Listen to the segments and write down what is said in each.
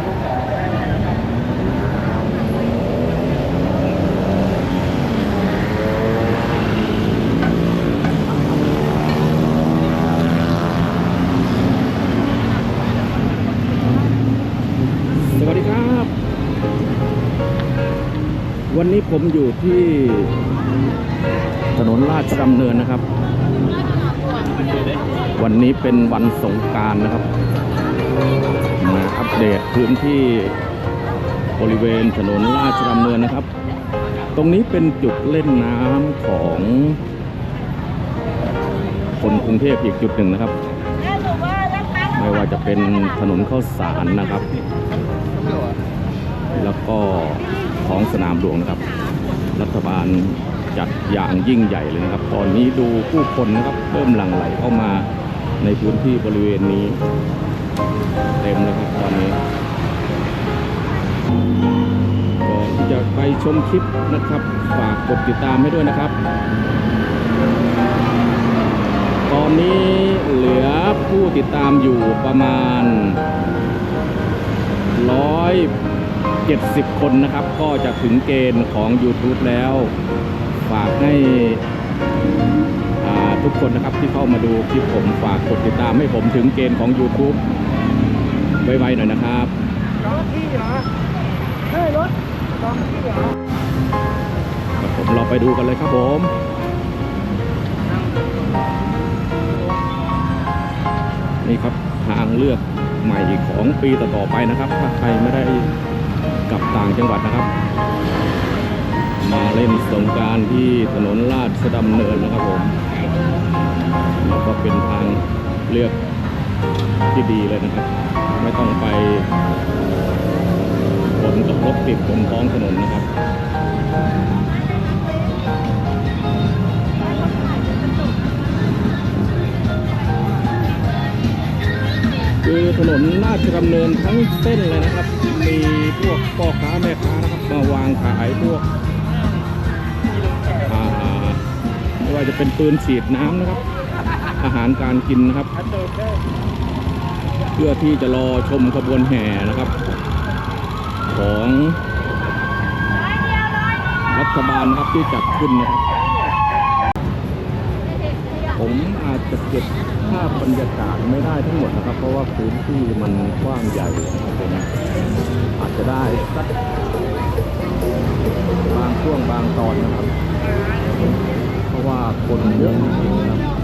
สวัสดีครับ วันนี้ผมอยู่ที่ถนนราชดำเนินนะครับ วันนี้เป็นวันสงการนะครับ พื้นที่บริเวณถนนราชดำเนินนะครับ ตรงนี้เป็นจุดเล่นน้ำของคนกรุงเทพอีกจุดหนึ่งนะครับ ไม่ว่าจะเป็นถนนข้าวสารนะครับ แล้วก็ของสนามหลวงนะครับ รัฐบาลจัดอย่างยิ่งใหญ่เลยนะครับ ตอนนี้ดูผู้คนนะครับเริ่มหลั่งไหลเข้ามาในพื้นที่บริเวณนี้ ชมคลิปนะครับ ฝากกดติดตามให้ด้วยนะครับ ตอนนี้เหลือผู้ติดตามอยู่ประมาณร้อย70 คนนะครับ ก็จะถึงเกณฑ์ของ YouTube แล้ว ฝากให้ทุกคนนะครับที่เข้ามาดูคลิปผมฝากกดติดตามให้ผมถึงเกณฑ์ของ YouTube ไวๆหน่อยนะครับรถที่เหรอใช่รถ ครับผมเราไปดูกันเลยครับผมนี่ครับทางเลือกใหม่ของปีต่อๆไปนะครับ ถ้าใครไม่ได้กลับต่างจังหวัดนะครับ มาเล่นสงการที่ถนนลาดสะดำเนินนะครับผมแล้วก็เป็นทางเลือกที่ดีเลยนะครับ ไม่ต้องไป ผลกับรถติดบนท้องถนนนะครับคือถนนราชดำเนินทั้งเส้นเลยนะครับ มีพวกพ่อค้าแม่ค้านะครับมาวางขายพวกไม่ว่าจะเป็นปืนฉีดน้ำนะครับ อาหารการกินนะครับ เพื่อที่จะรอชมขบวนแห่นะครับ ของรัฐบาลนะครับที่จัดขึ้นนะครับ ผมอาจจะเก็บภาพบรรยากาศไม่ได้ทั้งหมดนะครับ เพราะว่าพื้นที่มันกว้างใหญ่นะครับผมอาจจะได้สักบางช่วงบางตอนนะครับ เพราะว่าคนเยอะจริงๆนะครับ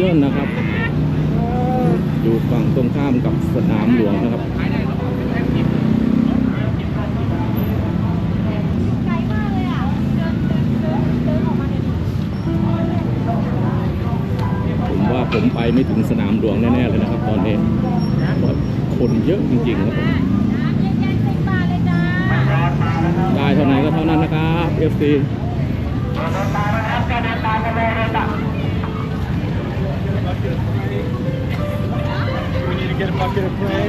ยัลนะครับอยู่ฝั่งตรงข้ามกับสนามหลวงนะครับผมว่าผมไปไม่ถึงสนามหลวงแน่ๆเลยนะครับ ตอนนี้คนเยอะจริงๆครับผมน้ำเย็นๆสิบบาทเลยจ้าได้เท่าไหนก็เท่านั้นนะครับ FC we need to get a bucket of clay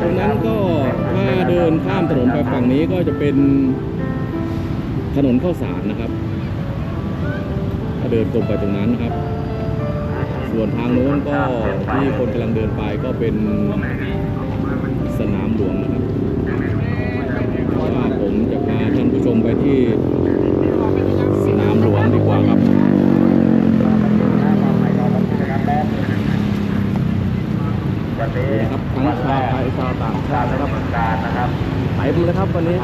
ตรงนั้นก็ถ้าเดินข้ามถนนไปฝั่งนี้ก็จะเป็นถนนข้าวสารนะครับ ถ้าเดินตรงไปตรงนั้นนะครับ ส่วนทางโน้นก็ที่คนกำลังเดินไปก็เป็นสนามหลวงนะครับว่าผมจะพา ท่านผู้ชมไปที่สนามหลวงดีกว่าครับนี่นะครับทั้งชาวไทยชาวต่างชาตินะครับเต็มเลยครับวันนี้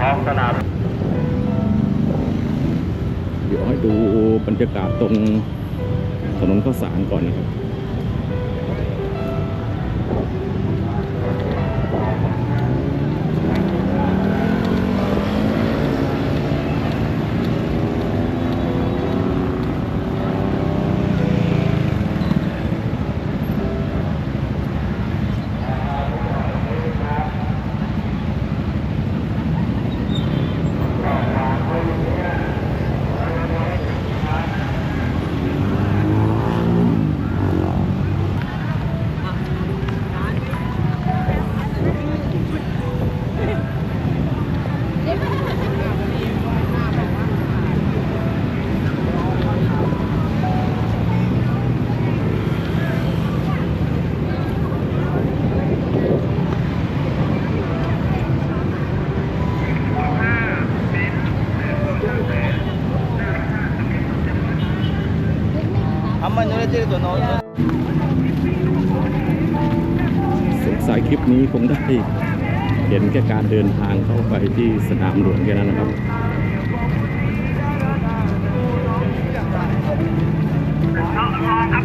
ท้องสนามดดี๋ยวให้ดูบรรยากาศตรง ถนนข้าวสารก่อนนะครับ สงสัยคลิปนี้คงได้เห็นแค่การเดินทางเข้าไปที่สนามหลวงแค่นั้นนะครับรอครับ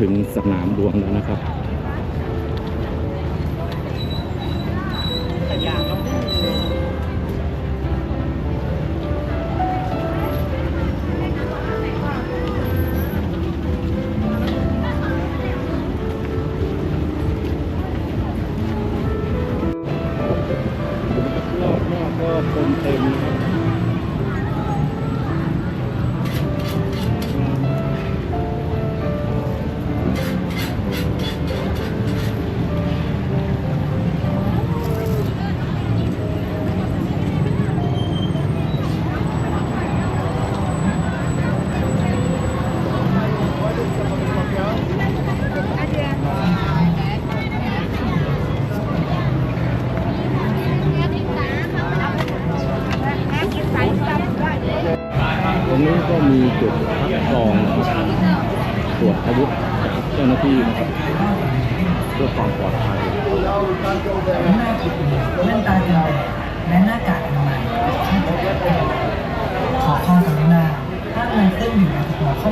ถึงสนามหลวงแล้วนะครับ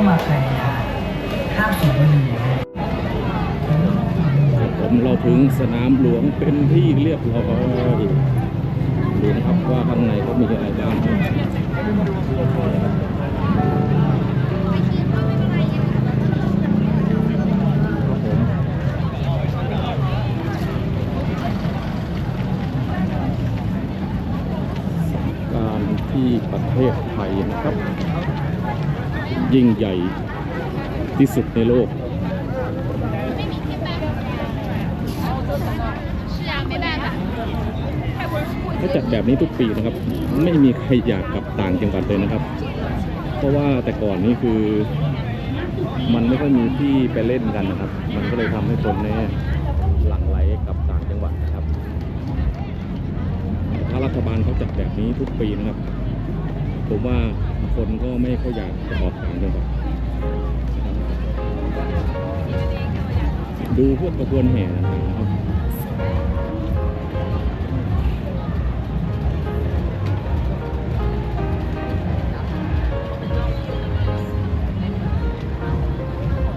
อฮอล์เข้ามาในงานห้ามสูบบุหรี่ผมเราถึงสนามหลวงเป็นที่เรียบร้อยดูนะครับว่าข้างในเขามีอะไรบ้างการที่ประเทศไทยนะครับ ยิ่งใหญ่ที่สุดในโลกถ้าจัดแบบนี้ทุกปีนะครับ ไม่มีใครอยากกลับต่างจังหวัดเลยนะครับ เพราะว่าแต่ก่อนนี่คือ มันไม่ค่อยมีที่ไปเล่นกันนะครับ มันก็เลยทำให้คนเนี่ยหลั่งไหลกลับต่างจังหวัดนะครับถ้ารัฐบาลเขาจัดแบบนี้ทุกปีนะครับ ผมว่าคนก็ไม่ค่อยอยากจะออกต่างจังหวัดดูพวกกระบวนแห่ต่างๆนะครับ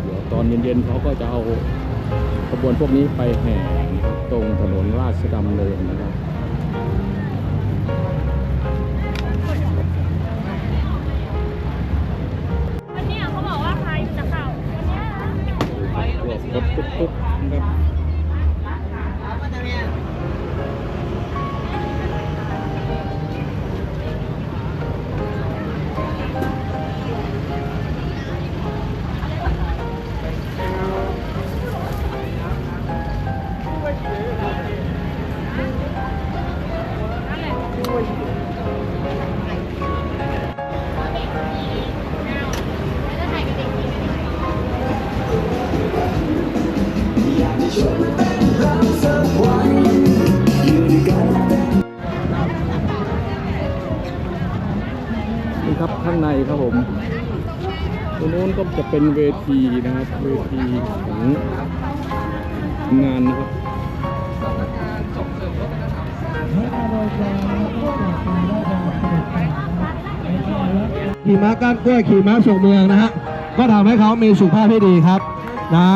เดี๋ยวตอนเย็นๆเขาก็จะเอาขบวนพวกนี้ไปแห่ตรงถนนราชดำเนินนะครับ ครับผมตรงโน้นก็จะเป็นเวทีนะครับ เวทีของงานนะครับขี่ม้าก้านกล้วยขี่ม้าส่งเมืองนะฮะก็ทำให้เขามีสุขภาพที่ดีครับนะ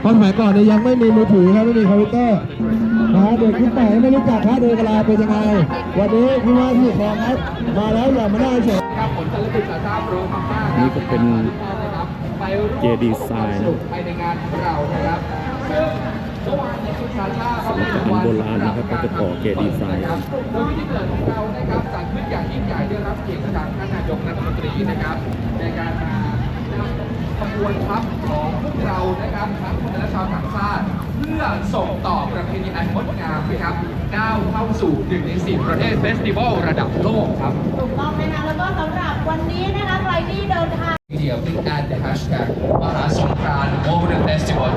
เพราะสมัยก่อนเนี่ยยังไม่มีมือถือครับไม่มีคอมพิวเตอร์ นะเด็กขึ้นไปไม่รู้จักพระเดกลาเป็นยังไง วันนี้ผู้ว่าที่ของครับมาแล้วอย่ามาได้เฉยครับผลการศึกษารารู้มากนี่ก็เป็นเจดีย์ทรายสนุกภายในงานของเรานะครับซึ่วานเนี่ยคุณชาชาเขาเป็นสมัยโบราณนะครับก็จะก่อเจดีย์ทรายนะครับโดยพิธีเปิดของเรานะครับจัดขึ้นอย่างยิ่งใหญ่ได้รับเกียรติจากท่านนายกรัฐมนตรีนะครับในการมาำขบวนทัพของพวกเรานะครับทั้งคนและชาวต่างชาติ เพื่อส่งต่อประเพณีอันงดงามนะครับก้าวเข้าสู่หนึ่งในสิบประเทศเฟสติวัลระดับโลกครับ ถูกต้องนะคะแล้วก็สำหรับวันนี้นะคะใครที่เดินทาง Media please add the hashtag มหาสงกรานต์ World Festival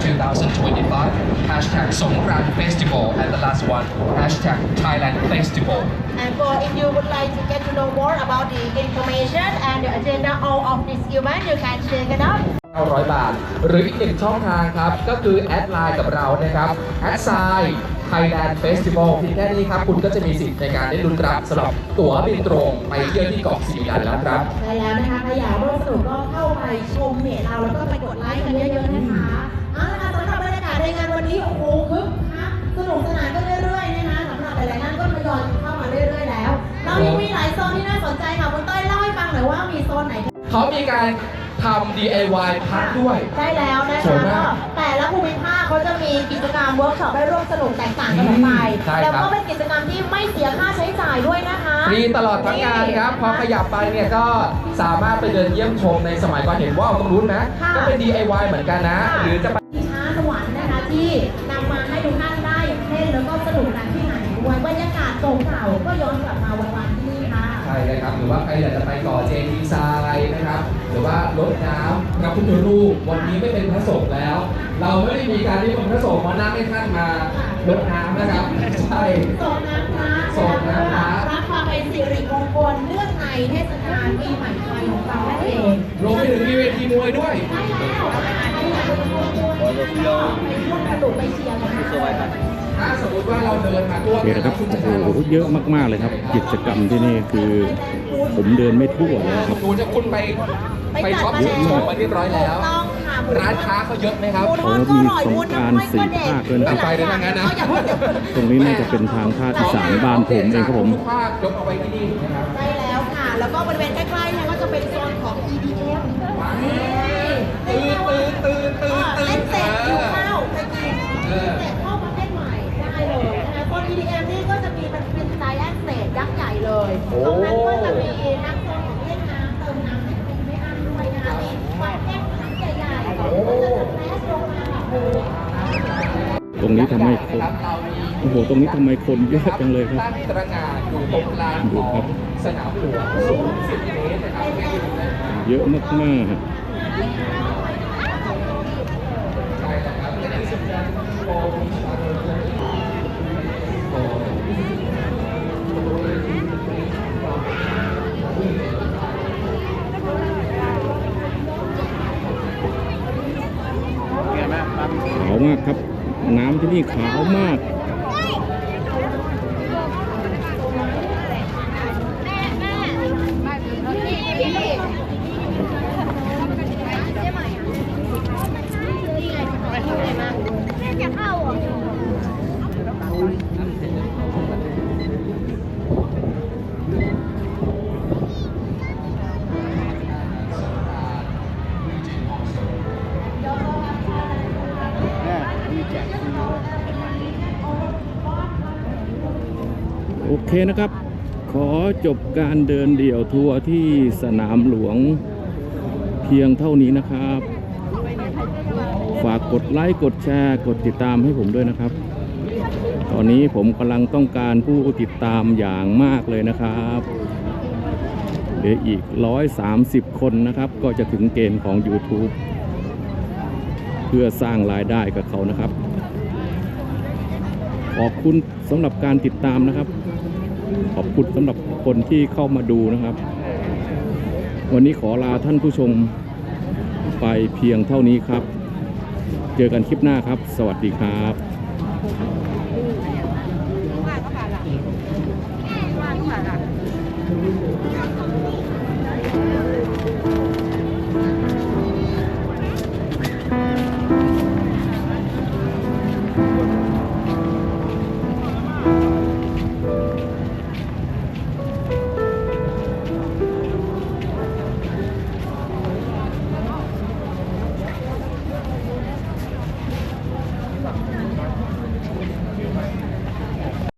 2025 hashtag สงกรานต์ Festival and the last one hashtag Thailand Festival And for if you would like to get to know more about the information and the agenda all of this event, you can check it out. 900 บาท หรืออีกหนึ่งช่องทางครับ ก็คือแอดไลน์กับเรานะครับแอดไซน์ Thailand Festival เพียงแค่นี้ครับ คุณก็จะมีสิทธิ์ในการได้ลุ้นรับสำหรับตั๋วบินตรงไปเที่ยวที่เกาะสีมิลันแล้วครับใช่แล้วนะคะถ้าอยากร่วมสนุกก็เข้าไปชมเพจเราแล้วก็ไปกดไลค์กันเยอะๆนะคะเอาละค่ะสำหรับบรรยากาศในงานวันนี้โอ้โหคึกคักสนุกสนานก็เรื่อยๆนะคะสำหรับหลายๆท่านก็ทยอยเข้ามาเรื่อยๆแล้ว เรายังมีหลายโซนที่น่าสนใจค่ะคุณเต้ยเล่าให้ฟังหน่อยว่ามีโซนไหนเขามีการทำ DIY พัดด้วย ใช่แล้วนะสวยคะมากก็แต่ละภูมิภาคเขาจะมีกิจกรรมเวิร์กช็อปให้ร่วมสนุกแตกต่างกันออกไปใช่ครับ แล้วก็เป็นกิจกรรมที่ไม่เสียค่าใช้จ่ายด้วยนะคะ ฟรีตลอดทั้งงานครับ พอขยับไปเนี่ยก็สามารถไปเดินเยี่ยมชมในสมัยก่อนเห็นว่าวตรงนู้นนะ ค่ะ ก็เป็น DIY เหมือนกันนะ หรือจะไปที่ช้าสวรรค์นะคะที่นำมาให้ทุกท่านได้เล่นแล้วก็สนุกกันที่ไหนด้วยบรรยากาศเก่าๆก็ย้อนกลับมาวัน รับหรือว่าใครอยากจะไปก่อเจดีย์ทรายนะครับ หรือว่าลดน้ำพระพุทธรูปวันนี้ไม่เป็นพระสงฆ์แล้ว เราไม่ได้มีการที่เป็นพระสงฆ์มานั่งให้ท่านมาลดน้ำนะครับใช่ส่งน้ำพระส่งน้ำพระรับความเป็นสิริมงคลเนื่องในเทศกาลปีใหม่ไทยของเรานั่นเองรวมไปถึงมีเวทีมวยด้วยได้แล้วไปอยากไปร่วมสนุกไปเชียร์กันนะถ้าสมมติว่าเราเดินมาทั่ว โอเคนะครับณจะโอ้โหเยอะมากๆเลยครับ กิจกรรมที่นี่คือผมเดินไม่ทั่วเลยครับ ดูจะคุณไปไปช็อปชิมชมมาเรียบร้อยแล้วต้องค่ะร้านค้าเขาเยอะไหมครับหมูทอดก็อร่อยโอ้มีวุ้นน้ำอ้อยก็เด็ดสงกรานต์สี่ภาคเลยนะไปเลยนะงั้นนะอย่าพูดเดี๋ยวตรงนี้น่าจะเป็นทางภาคอีสานบ้านผมเองครับผมทุกภาคยกเอาไว้ที่นี่นะครับใช่แล้วค่ะ แล้วก็บริเวณใกล้ๆเนี่ยก็จะเป็นโซนของ EDM นี่เล่นตื่นตื่นตื่นตื่นเล่นเสร็จตื่หินวข้าวไปกินเออเสร็จ คนครับเรามีโอ้โหตรงนี้ทำไมคนเยอะจังเลยครับตั้งตระหง่านอยู่ตรงกลางของสนามหลวงสูง10เมตรนะครับเยอะมากใที่นี่ขาวมาก นะครับ ขอจบการเดินเดี่ยวทัวร์ที่สนามหลวงเพียงเท่านี้นะครับ ฝากกดไลค์กดแชร์กดติดตามให้ผมด้วยนะครับ ตอนนี้ผมกำลังต้องการผู้ติดตามอย่างมากเลยนะครับเหลืออีก 130 คนนะครับ ก็จะถึงเกณฑ์ของ YouTube เพื่อสร้างรายได้กับเขานะครับ ขอบคุณสำหรับการติดตามนะครับ ขอบคุณสำหรับคนที่เข้ามาดูนะครับ วันนี้ขอลาท่านผู้ชมไปเพียงเท่านี้ครับ เจอกันคลิปหน้าครับ สวัสดีครับ